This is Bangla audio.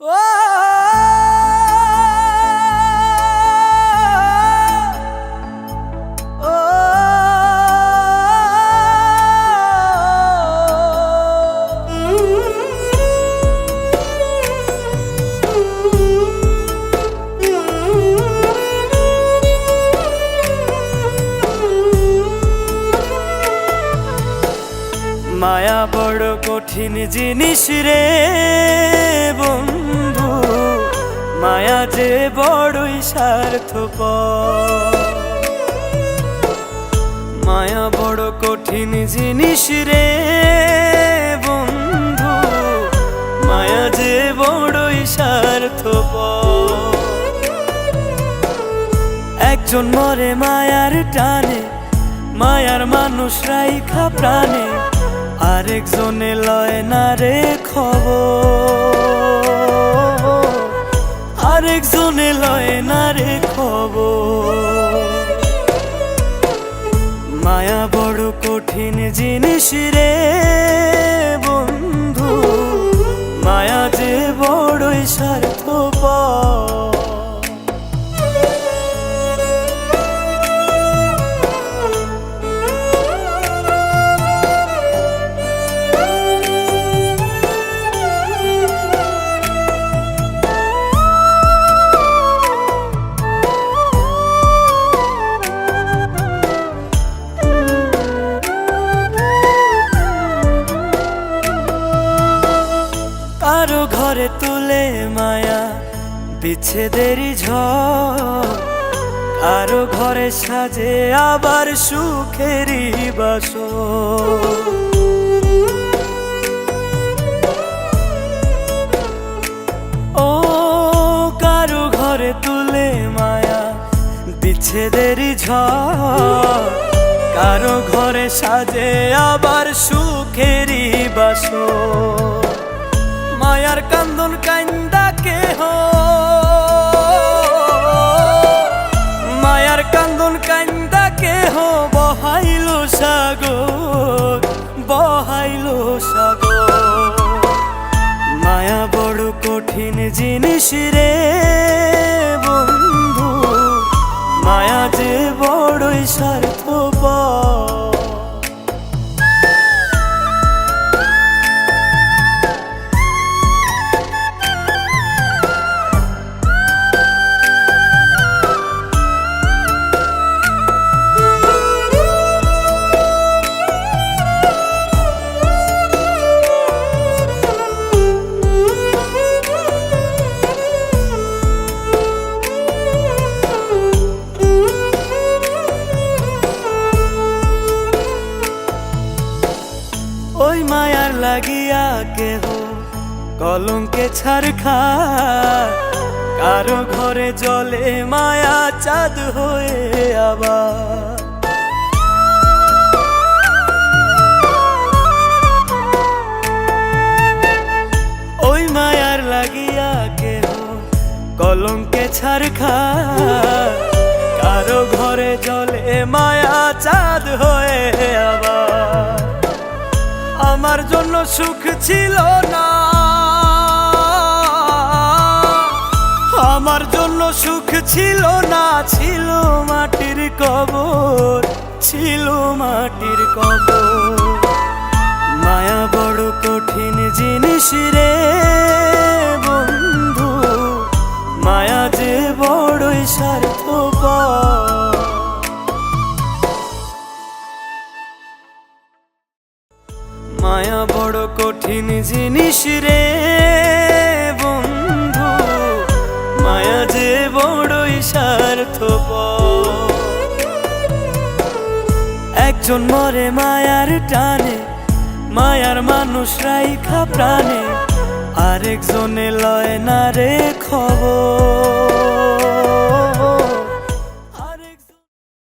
মায়া বড় কঠিন জিনিস রে বন্ধু। মায়া যে বড়ই স্বার্থপ মায়া বড় কঠিন জিনিস রে বন্ধু, মায়া যে বড়ই স্বার্থপ একজন মরে মায়ার টানে, মায়ার মানুষ রাইখা প্রাণে, আরেকজনে লয় না রে খবর। আরেকজনে লয় না রে খবর। মায়া বড় কঠিন জিনিস রে কারও ঘরে তুলে মায়া বিচ্ছেদেরই ঝড়। কারও ঘরে সাজে আবার সুখেরই বাস ও কারও ঘরে তুলে মায়া বিচ্ছেদেরই ঝড়। কারও ঘরে সাজে আবার সুখেরই বাসর। মায়ার কান্দন কান্দা কেহ? মায়ার কান্দন কান্দা কেহ? বহাইল সাগর বহাইল সাগর। মায়া বড় কঠিন জিনিস রে বন্ধু, মায়া যে বড়ই স্বার্থপর ওই মায়ার লাগিয়া কেহ কলঙ্কে ছাড় খা কারও ঘরে জলে মায়া চাঁদ হয়ে আবার। ওই মায়ার লাগিয়া কেহ কলঙ্কে ছাড় খা কারও ঘরে জলে মায়া চাঁদ হয়ে আমার জন্য সুখ ছিল না। আমার জন্য সুখ ছিল না, ছিল মাটির কবর, ছিল মাটির কবর। মায়া বড় কঠিন জিনিস রে বন্ধু, মায়া যে বড়ই স্বার্থপর মায়া বড় কঠিন জিনিস রে বন্ধু। মায়া যে বড়ই স্বার্থপর। একজন মরে মায়ার টানে, মায়ার মানুষ রাইখা প্রাণে। আরেকজনে লয় না রে খবর।